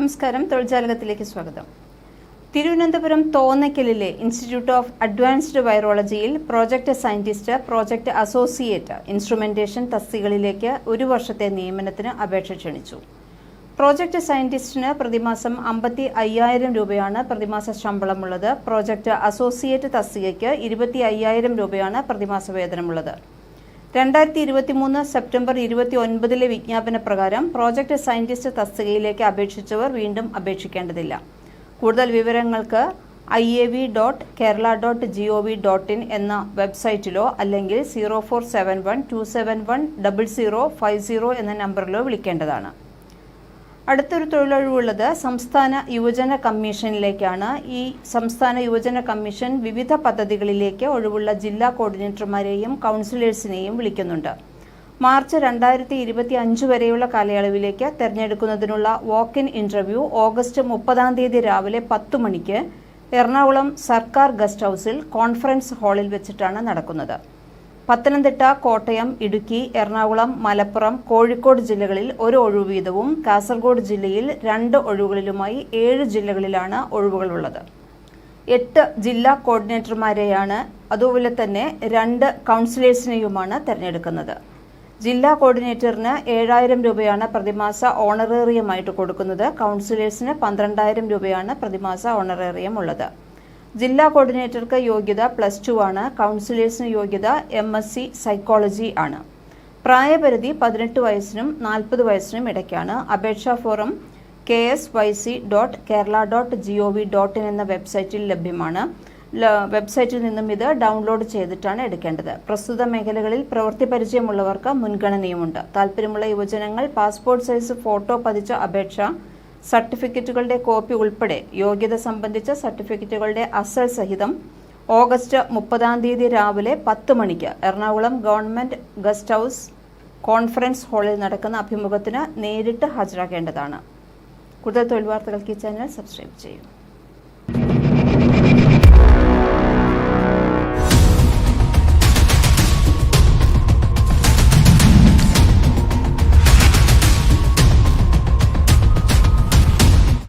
നമസ്കാരം. തൊഴിൽജാലകത്തിലേക്ക് സ്വാഗതം. തിരുവനന്തപുരം തോന്നയ്ക്കലിലെ institute of advanced വൈറോളജിയിൽ project scientist project associate instrumentation തസ്തികളിലേക്ക് ഒരു വർഷത്തെ നിയമനത്തിന് അപേക്ഷ ക്ഷണിച്ചു. പ്രോജക്ട് സയന്റിസ്റ്റിന് പ്രതിമാസം അമ്പത്തി അയ്യായിരം രൂപയാണ് പ്രതിമാസ ശമ്പളമുള്ളത്. പ്രോജക്റ്റ് അസോസിയേറ്റ് തസ്തികയ്ക്ക് ഇരുപത്തി അയ്യായിരം രൂപയാണ് പ്രതിമാസ വേതനമുള്ളത്. രണ്ടായിരത്തി ഇരുപത്തി മൂന്ന് സെപ്റ്റംബർ ഇരുപത്തി ഒൻപതിലെ വിജ്ഞാപന പ്രകാരം പ്രോജക്ട് സയന്റിസ്റ്റ് തസ്തികയിലേക്ക് അപേക്ഷിച്ചവർ വീണ്ടും അപേക്ഷിക്കേണ്ടതില്ല. കൂടുതൽ വിവരങ്ങൾക്ക് I A V dot Kerala dot G O V dot in എന്ന വെബ്സൈറ്റിലോ അല്ലെങ്കിൽ zero four seven one two seven one double zero five zero എന്ന നമ്പറിലോ വിളിക്കേണ്ടതാണ്. അടുത്തൊരു തൊഴിലൊഴിവുള്ളത് സംസ്ഥാന യുവജന കമ്മീഷനിലേക്കാണ്. ഈ സംസ്ഥാന യുവജന കമ്മീഷൻ വിവിധ പദ്ധതികളിലേക്ക് ഒഴിവുള്ള ജില്ലാ കോർഡിനേറ്റർമാരെയും കൗൺസിലേഴ്സിനെയും വിളിക്കുന്നുണ്ട്. മാർച്ച് രണ്ടായിരത്തി ഇരുപത്തി അഞ്ച് വരെയുള്ള കാലയളവിലേക്ക് തെരഞ്ഞെടുക്കുന്നതിനുള്ള വാക്ക് ഇൻ ഇന്റർവ്യൂ ഓഗസ്റ്റ് മുപ്പതാം തീയതി രാവിലെ പത്ത് മണിക്ക് എറണാകുളം സർക്കാർ ഗസ്റ്റ് ഹൌസിൽ കോൺഫറൻസ് ഹാളിൽ വെച്ചിട്ടാണ് നടക്കുന്നത്. പത്തനംതിട്ട കോട്ടയം ഇടുക്കി എറണാകുളം മലപ്പുറം കോഴിക്കോട് ജില്ലകളിൽ ഒരു ഒഴിവ് വീതവും കാസർഗോഡ് ജില്ലയിൽ രണ്ട് ഒഴിവുകളിലുമായി ഏഴ് ജില്ലകളിലാണ് ഒഴിവുകളുള്ളത്. എട്ട് ജില്ലാ കോർഡിനേറ്റർമാരെയാണ് അതുപോലെ തന്നെ രണ്ട് കൗൺസിലേഴ്സിനെയുമാണ് തെരഞ്ഞെടുക്കുന്നത്. ജില്ലാ കോർഡിനേറ്ററിന് ഏഴായിരം രൂപയാണ് പ്രതിമാസ ഓണറേറിയമായിട്ട് കൊടുക്കുന്നത്. കൗൺസിലേഴ്സിന് പന്ത്രണ്ടായിരം രൂപയാണ് പ്രതിമാസ ഓണറേറിയം ഉള്ളത് ജില്ലാ കോർഡിനേറ്റർക്ക് യോഗ്യത പ്ലസ് ടു ആണ്. കൗൺസിലേഴ്സിന് യോഗ്യത എം എസ് സി സൈക്കോളജി ആണ്. പ്രായപരിധി പതിനെട്ട് വയസ്സിനും നാൽപ്പത് വയസ്സിനും ഇടയ്ക്കാണ്. അപേക്ഷാ form K S Y C dot Kerala dot G O V dot in എന്ന വെബ്സൈറ്റിൽ ലഭ്യമാണ്. വെബ്സൈറ്റിൽ നിന്നും ഇത് ഡൗൺലോഡ് ചെയ്തിട്ടാണ് എടുക്കേണ്ടത്. പ്രസ്തുത മേഖലകളിൽ പ്രവൃത്തി പരിചയമുള്ളവർക്ക് മുൻഗണനയുമുണ്ട്. താല്പര്യമുള്ള യുവജനങ്ങൾ പാസ്പോർട്ട് സൈസ് ഫോട്ടോ പതിച്ച അപേക്ഷ സർട്ടിഫിക്കറ്റുകളുടെ കോപ്പി ഉൾപ്പെടെ യോഗ്യത സംബന്ധിച്ച സർട്ടിഫിക്കറ്റുകളുടെ അസൽ സഹിതം ഓഗസ്റ്റ് മുപ്പതാം തീയതി രാവിലെ പത്ത് മണിക്ക് Ernakulam government guest house conference ഹാളിൽ നടക്കുന്ന അഭിമുഖത്തിന് നേരിട്ട് ഹാജരാക്കേണ്ടതാണ് കൂടുതൽ തൊഴിൽ വാർത്തകൾക്ക് ഈ ചാനൽ സബ്സ്ക്രൈബ് ചെയ്യും.